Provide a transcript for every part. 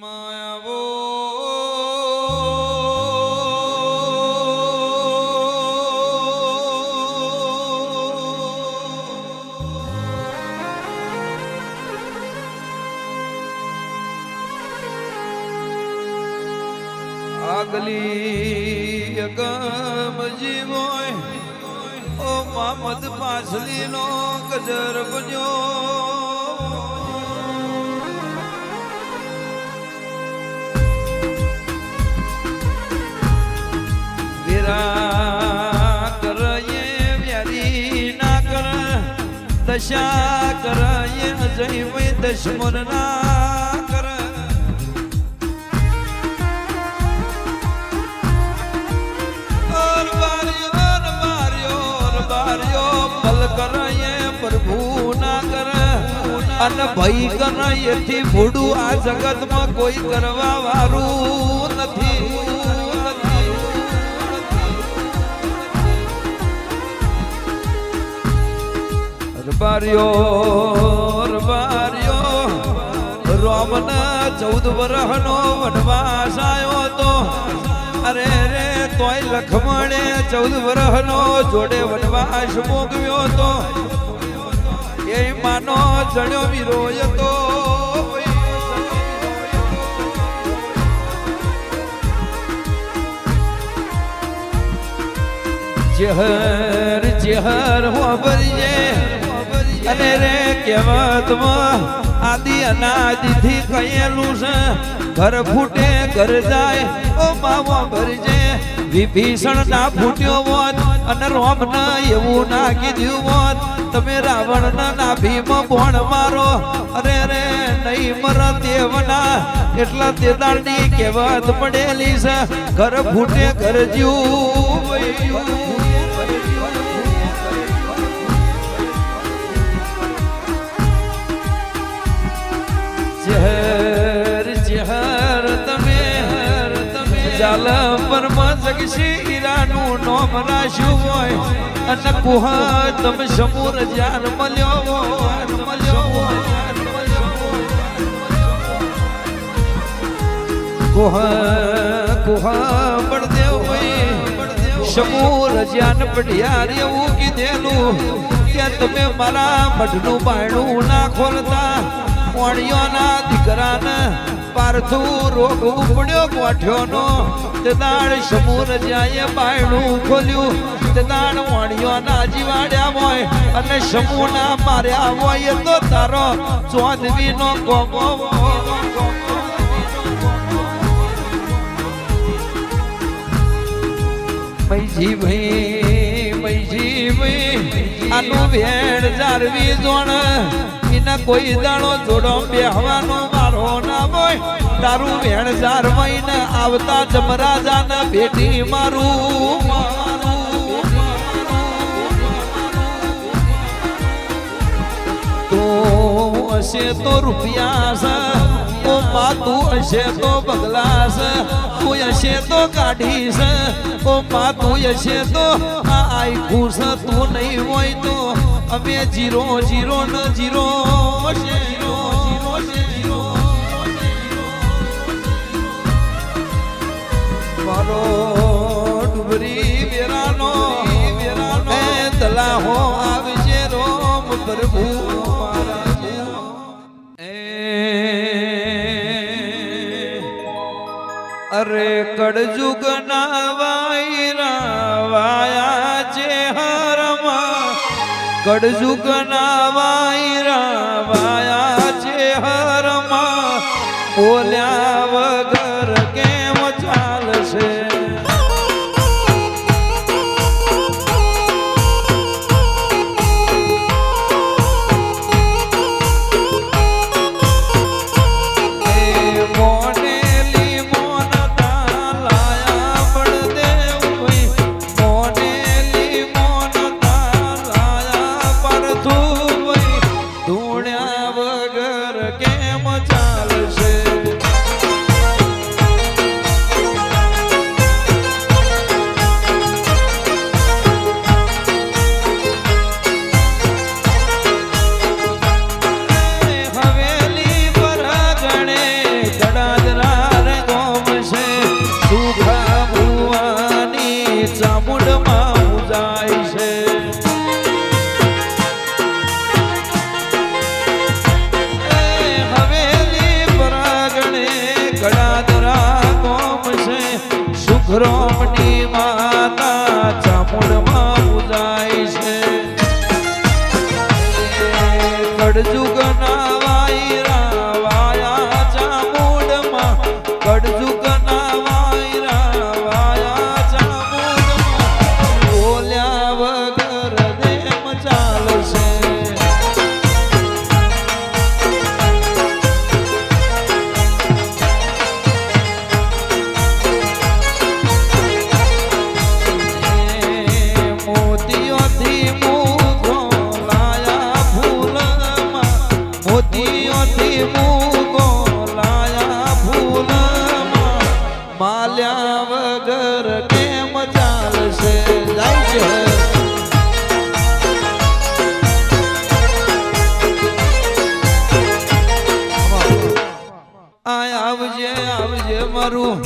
માયાવો. આગલી અગમ જીવોય ઓ મામદ પાછલીનો ગજર બન્યો. દશા કરયે, અજય વૈ દશમન ના કર. પ્રભુ ના કર. અને ભઈ કરયે થી ભૂડું આ જગતમાં કોઈ કરવા વાળું નથી. રબાર્યો બાર્યો રોમના ચૌદ વરહનો વનવાસ આવ્યો હતો. અરે રે, તોય લખમણે ચૌદ વરહનો જોડે વનવાસ મોકવ્યો તો એ માનો જણ્યો વિરોય તો જહર જહર હોબરજે અને રે કહેવતમાં આદિ અનાદિથી કહેલું છે. ઘર ફૂટે, ઘર જાય, ઓ માવો ભરજે વિભીષણ ના ફૂટ્યો હોત અને રોમ ના એવું ના કીધું હોત. તમે રાવણ ના ભીમ બોણ મારો. અરે રે, નહીં મર દેવના. એટલા તેદાળની કહેવત પડેલી છે. ઘર ફૂટે, ઘર જીવું પરમ જગશી ઈરાનું નોમ રાખ્યું હોય, અને કુહા તમે સમૂર જાન મળ્યો કુહા કુહા બળદેવ હોય, સમૂર જાન પઢિયાર એવું કીધેલું કે તમે મારા મઢનું બાયણું ના ખોલતા કોણિયોના દીકરાને પારથું રોગ ઉપડ્યો ગોઠ્યોનો. તે દાળ સમૂર જાય બાયણું ખોલ્યું. તે દાળ વણિયોના જીવાડ્યા હોય અને સમૂહના માર્યા હોય તો તારો ચોદવીનો કોમો મૈજી ભાઈ મૈજી ભાઈ આનું ભેણ જારવી જોણ. એના કોઈ દાણો જોડો બેહવાનો મારો ના હોય. તારું વેણ ચાર મહિને આવતા જમરાજાને ભેટી મારું તું હશે તો રૂપિયા છે ઓ મા તું હશે તો બગલાસ. તું હશે તો કાઢીશ છે ઓ મા તું હશે તો આ આઈ ખુશ તું નહીં હોય. અમે જીરો જીરો ન જીરો વેરાનો વેરાનો તલાહો આવજે રોમ પ્રભુ અરે કડજુગ ના કડજુગ ના વાયરા વાયા છે હરમાં. ઓલ્યા વગર સુખરોમની માતા માલ્યા વગર કેમ ચાલશે? જાય છે આવજે આવજે મારું.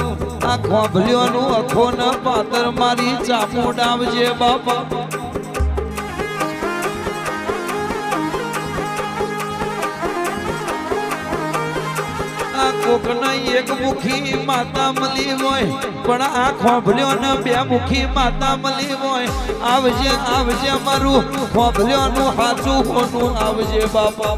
આ ખોભલ્યોનું અખો ન પાતર મારી ચામુંડ આવજે બાપા. કોકના એક મુખી માતા મળી હોય. પણ આ ખોભલ્યો ને બે મુખી માતા મળી હોય. આવજે આવજે મારું ખોભલ્યોનું હાચું હોનું આવજે બાપા.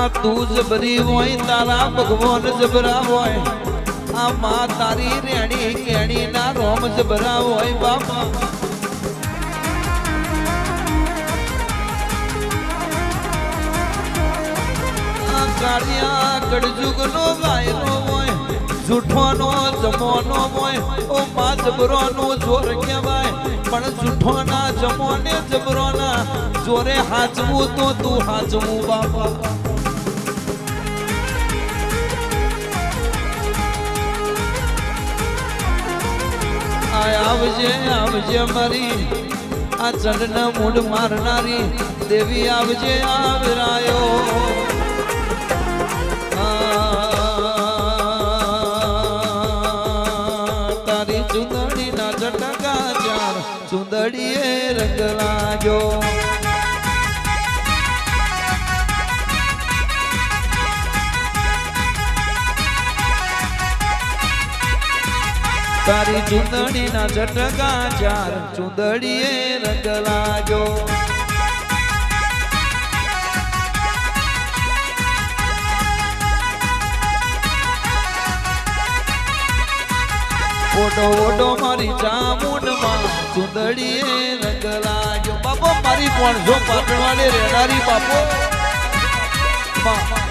આ તું જબરી હોય, તારા ભગવાન જબરા હોય. આ માં તારી રેણી કેણી ના રોમ જબરા હોય, બાપા. કાળિયા કળજુગ નો વાયરો હોય જૂઠવાનો જમવાનો હોય ઓ મા જબરોનો જોર કહેવાય. પણ જૂઠોના જમોને જબરોના જોરે હાચવું તો તું હાચવું બાપા. આવજે આવજે મારી, આ ચંડના મૂડ મારનારી દેવી આવજે, આવરાયો. ચુંદડીએ રંગ લાગ્યો. તારી ચુંદડી ના ચટકા ચાર ચુંદડીએ રંગ લાગ્યો. ઓડો ઓડો મારી ચામુંડમાં. સુંદરીએ રંગ લાગ્યો. બાપો, મારી પણ જો પાટણવાને રહેનારી બાપો. માં.